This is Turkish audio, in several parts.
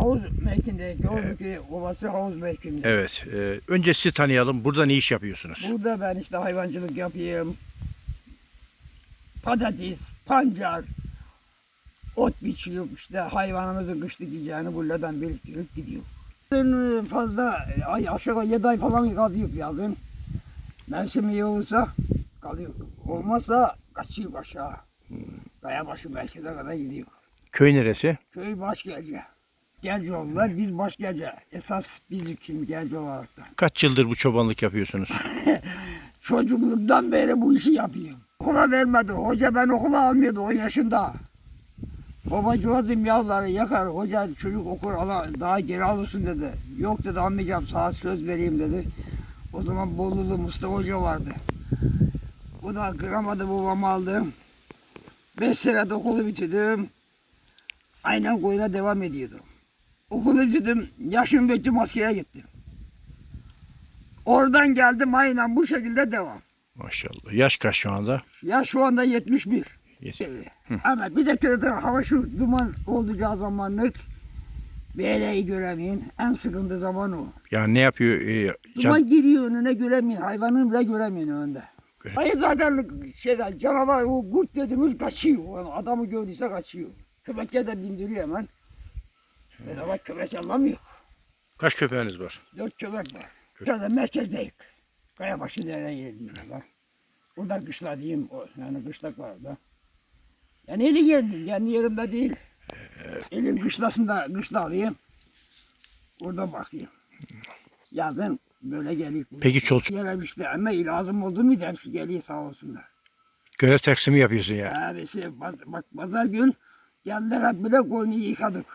havuz mevkinde, Gördükü Ovası havuz mevkinde. Evet. e, önce sizi tanıyalım. Burada ne iş yapıyorsunuz? Burada ben işte hayvancılık yapayım. Patates, pancar, ot biçiyorum işte hayvanımızın kışlık yiyeceğini buradan biriktirip gidiyor. Yazın Fazla ay aşağı 7 ay falan kalıyor yazın. Mevsim iyi olursa kalıyor. Olmazsa kaçıyor aşağı. Kayabaşı merkeze kadar gidiyor. Köy neresi? Köy Başgece. Gercoğlular biz Başgece. Esas biz kim Gerce olarak da. Kaç yıldır bu çobanlık yapıyorsunuz? Çocukluktan beri bu işi yapıyorum. Okula vermedi. Hoca ben okula almıyordu 10 yaşında. Babacığızım yavruları yakar. Hoca çocuk okur ala, daha geri alırsın dedi. Yok dedi almayacağım sana söz vereyim dedi. O zaman Bolulu Mustafa Hoca vardı. O da kıramadı babamı aldı. Beş sene okulu bitirdim. Aynen koyuna devam ediyordum. Okulu bitirdim. Yaşım bitti askere gittim. Oradan geldim aynen bu şekilde devam. Maşallah. Yaş kaç şu anda? Ya şu anda 71. Yet- Ee, Ama bir de köyde hava şu duman olacağı zamanlık BL'yi göremeyin. En sıkıntı zaman o. Yani ne yapıyor? e, can- Duman giriyor önüne göremeyin. Hayvanın bile göremeyin önünde. Göre- Hayır zaten şeyden canavar o kurt dediğimiz kaçıyor. Yani adamı gördüyse kaçıyor. Köpekle de bindiriyor hemen. Böyle bak köpek anlamıyor. Kaç köpeğiniz var? Dört köpek var. Şurada merkezdeyiz. Kayabaşı derine geldiğim orada. Orada kışla diyeyim. O, yani kışlak var orada. Yani eli geldim. Kendi yerimde değil. Elim kışlasında kışla alayım. Orada bakayım. Yazın böyle geliyor. Peki çoluk Yerim işte ama lazım oldu mu hepsi geliyor sağ olsunlar. görev taksimi yapıyorsun ya. Abisi baz- bak pazar gün geldiler hep bile koyunu yıkadık.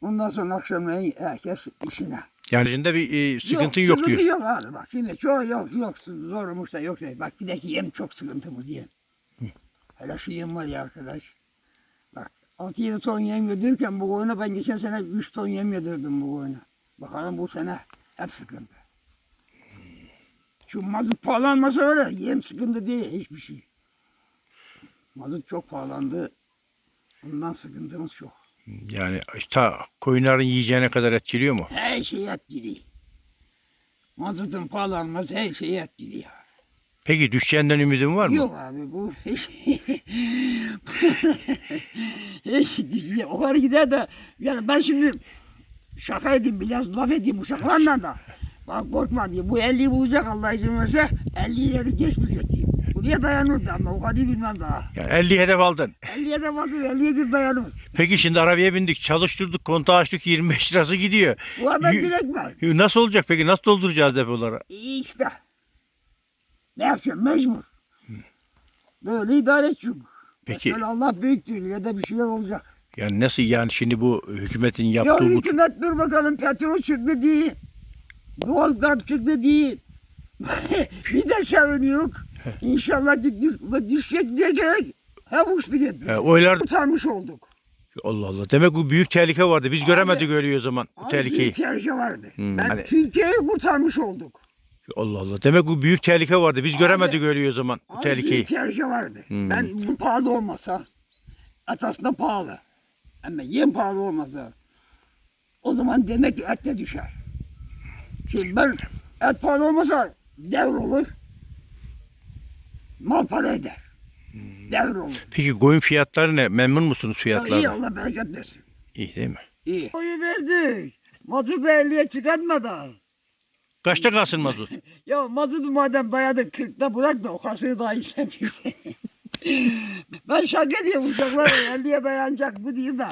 Ondan sonra akşamleyin herkes işine. Yani içinde bir e, sıkıntın yok, sıkıntı diyor. yok abi bak şimdi çoğu yok yok zormuş da yok. Bak bir de ki yem çok sıkıntımız yem. Hele şu yem var ya arkadaş. Bak 6-7 ton yem yedirken bu koyuna ben geçen sene 3 ton yem yedirdim bu koyuna. Bakalım bu sene hep sıkıntı. Şu mazot pahalanması öyle. Yem sıkıntı değil hiçbir şey. Mazot çok pahalandı. Bundan sıkıntımız çok. Yani ta koyunların yiyeceğine kadar etkiliyor mu? Her şey etkiliyor. Mazotun pahalanması her şeyi etkiliyor. Peki düşeceğinden ümidin var mı? Yok abi bu hiç hiç düşüyor. O kadar gider de yani ben şimdi şaka edeyim biraz laf edeyim uşaklarla da. Bak korkma diye bu 50'yi bulacak Allah izin verse 50'leri geçmeyecek diye. Buraya dayanırdı ama o kadar bilmem daha. Yani 50 hedef aldın. 50'ye de vardır 50'ye de dayanır. Peki şimdi arabaya bindik, çalıştırdık, kontağı açtık 25 lirası gidiyor. Bu hemen Yü- direkt ben. Nasıl olacak peki? Nasıl dolduracağız depoları? İyi işte. Ne yapacağım mecbur. Böyle idare edeceğim. Peki Böyle Allah büyüktür ya da bir şeyler olacak. yani nasıl yani şimdi bu hükümetin Ya yaptığı bu hükümet dur bakalım petrol çıktı değil. Doğal gaz çıktı değil. bir de seviniyor. İnşallah düş, düş, düşecek diyecek. Hep uçtu gitti. He, oylar Kurtarmış olduk. Allah Allah. Demek bu büyük tehlike vardı. Biz Abi- göremedik öyle o zaman bu tehlikeyi. Bir tehlike vardı. Hmm. Ben Hani- Türkiye'yi kurtarmış olduk. Allah Allah. Demek bu büyük tehlike vardı. Biz Abi- göremedik öyle o zaman bu Abi tehlikeyi. Bir tehlike vardı. Hmm. Ben bu pahalı olmasa, et aslında pahalı. Ama yem pahalı olmasa, o zaman demek ki et de düşer. Şimdi ben et pahalı olmasa devr olur, mal para eder. Devr olur. Peki koyun fiyatları ne? Memnun musunuz Ya iyi fiyatlardan? Allah bereket versin. İyi değil mi? İyi. Oyu verdik. Mazotu 50'ye çıkartmadan. Kaçta kalsın mazot? Ya mazotu madem dayadık 40'ta bırak da o kasayı daha istemiyor. ben şaka diyeyim uşaklara 50'ye dayanacak bu diyeyim de